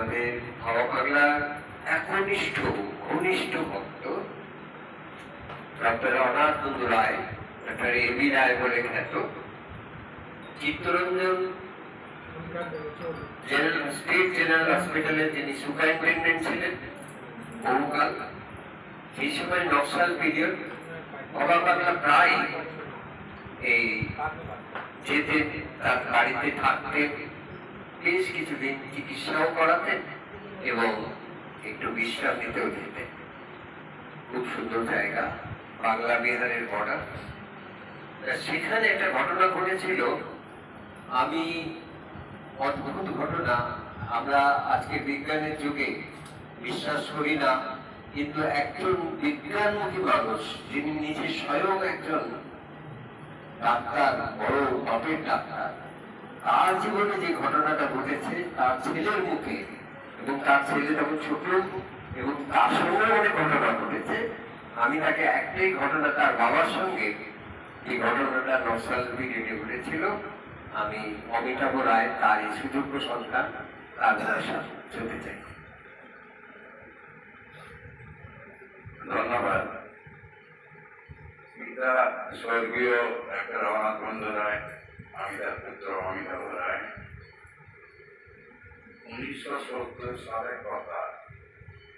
আমাদের হাওয়া পাগলার একনিষ্ঠ, ঘনিষ্ঠ ভক্ত। Doctor Anath Nanda Roy doctor A B Roy বলে খ্যাত। চিত্তরঞ্জন জেনারেল স্টেট জেনারেল হসপিটালে যিনি সুপারিনটেন্ডেন্ট ছিলেন, বহুকাল। সেই সময় নকশাল পিরিয়ড বাবা বাংলা প্রায় এই যেতেন, তার বাড়িতে থাকতেন। বেশ কিছুদিন চিকিৎসাও করাতেন এবং একটু বিশ্রাম নিতেও যেতেন খুব সুন্দর জায়গা, বাংলা বিহারের বর্ডার সেখানে একটা ঘটনা ঘটেছিল। আমি অদ্ভুত ঘটনা, আমরা আজকে বিজ্ঞানের যুগে বিশ্বাস করি না, কিন্তু একজন বিজ্ঞানমুখী মানুষ, যিনি নিজে স্বয়ং একজন ডাক্তার, বড় টপের ডাক্তার তার জীবনে যে ঘটনাটা ঘটেছে, তার ছেলের মুখে এবং তার ছেলে তখন ছোট এবং তার সঙ্গে অনেক ঘটনা ঘটেছে, আমি তাকে একটাই ঘটনা তার বাবার সঙ্গে, এই ঘটনাটা নকশাল ভিডিওতে ঘটেছিল। আমি অমিতাভ রায়, তার এই সুযোগ্য সন্তান তার ভাষা চলতে চাই। ধন্যবাদ। স্বর্গীয় ডাক্তার রঘুনাথ বন্ধু রায়। উনিশশো সত্তর সালের কথা,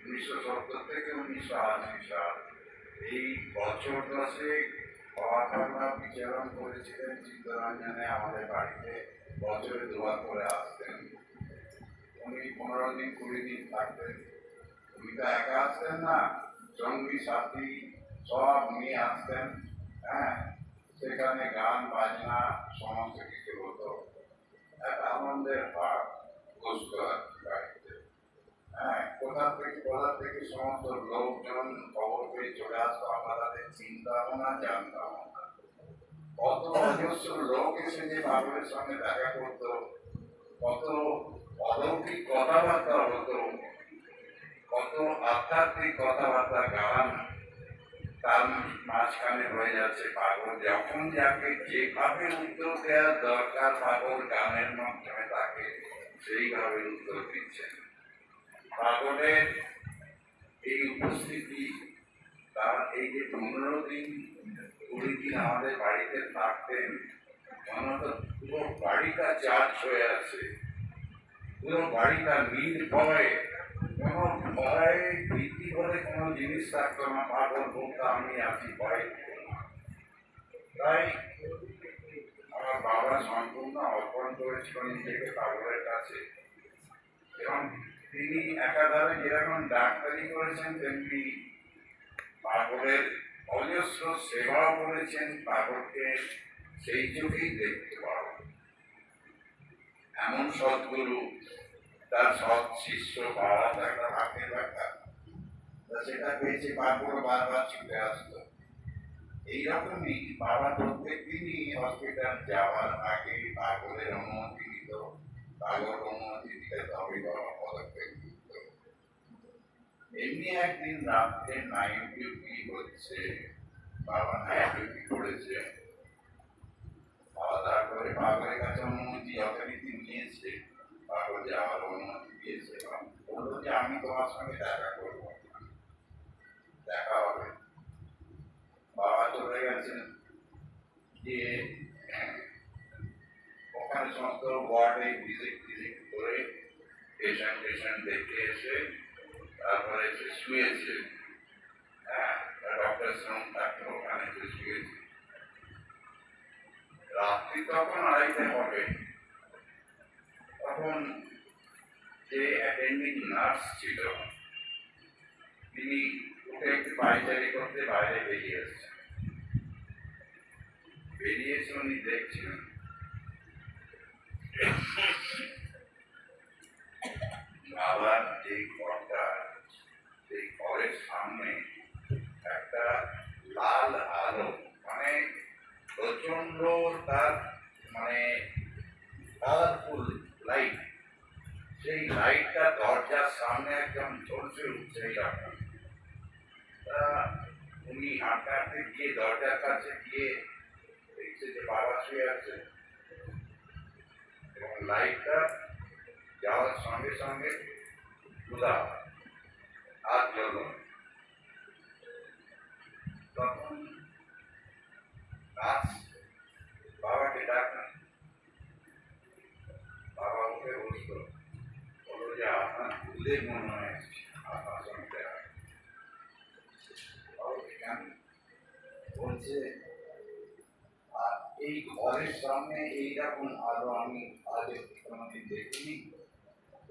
উনিশশো সত্তর থেকে উনিশশো আশি সাল, এই বছর দশে করেছিলেন চিত্তরঞ্জনে আমাদের বাড়িতে বছরে করে আসতেন। উনি পনেরো দিন, কুড়ি দিন থাকতেন। উনি তো একা আসতেন না সঙ্গী সাথী সব নিয়ে আসতেন হ্যাঁ? সেখানে গান, বাজনা, সমস্ত কিছু ভাব আর বাড়িতে হ্যাঁ কোথা থেকে কোথা থেকে সমস্ত লোকজন খবর পেয়ে চলে আসতো আমরা তাদের চিন্তা ভাবনা জানতাম না। কত অজস্র লোক এসে যে বাবুরের সঙ্গে দেখা করতো, কত অলৌকিক কথাবার্তা হতো, কত আধ্যাত্মিক কথাবার্তা গান মাঝখানে হয়ে যাচ্ছে পাগল। যখন যাকে যেভাবে উত্তর দেওয়ার দরকার, পাগল গানের মাধ্যমে তাকে সেইভাবে উত্তর দিচ্ছেন পাগলের এই উপস্থিতি তার এই যে পনেরো দিন কুড়ি দিন আমাদের বাড়িতে থাকতেন পুরো বাড়িটা চার্জ হয়ে আছে। পুরো বাড়িটা নির্ভয়ে কোনো ভয় বলে কোনো জিনিস থাকতো না, পাগল বলতো আমি আছি ভয় তাই আমার বাবা সম্পূর্ণ অর্পণ করেছিল নিজেকে পাগলের কাছে। এবং তিনি একাধারে যেরকম ডাক্তারি করেছেন, তেমনি পাগলের অজস্র সেবাও করেছেন, পাগলকে সেই চোখেই দেখতে পাওয়া। এমন সদ্গুরু তার সৎ শিষ্য পাওয়া তো হাতে তা সেটা পেয়েছে পাগল বারবার ছুটে আসতো এইরকমই বাবা প্রত্যেক দিনই হসপিটাল যাওয়ার আগে পাগলের অনুমতি নিত। পাগল অনুমতি দিলে তবে বাবা পদক্ষেপ নিত। এমনি একদিন রাত্রে নাইট ডিউটি হচ্ছে, বাবা নাইট ডিউটি করেছে। খাওয়া দাওয়া করে পাগলের কাছে অনুমতি যথারীতি নিয়েছে, পাগল যাওয়ার অনুমতি দিয়েছে। বলল যে আমি তোমার সঙ্গে দেখা করব। দেখা হবে বাবা চলে গেছেন যে ওখানে সমস্ত ওয়ার্ডে ভিজিট ভিজিট করে পেশেন্ট পেশেন্ট দেখে এসে তারপরে এসে শুয়েছে হ্যাঁ ডক্টর শ্রম থাকতো ওখানে এসে শুয়েছে রাত্রি তখন আড়াইটে হবে তখন যে অ্যাটেন্ডিং নার্স ছিল তিনি উঠে একটু পায়চারি করতে বাইরে বেরিয়ে এসেছেন বেরিয়ে এসে উনি দেখছেন বাবার যে ঘরটা সেই ঘরের সামনে একটা লাল আলো মানে প্রচন্ড তার মানে কালারফুল লাইট সেই লাইটটা দরজার সামনে একদম ঝলসে উঠছে এইরকম তা উনি হাঁটতে হাঁটতে গিয়ে দরজার কাছে গিয়ে দেখছে যে বাবা শুয়ে আছে এবং লাইটটা যাওয়ার সঙ্গে সঙ্গে ক্ষুধা আর জল তখন নাচ বাবাকে ডাকলেন বাবা উঠে বসল বলল যে আপনার ভুলে মনে হয় বলছে আর এই ঘরের সামনে এইরকম আলো আমি আগে কোনোদিন দেখিনি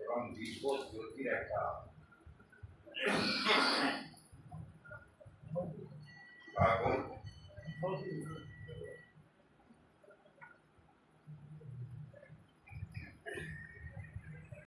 এবং বিপদ জ্যোতির একটা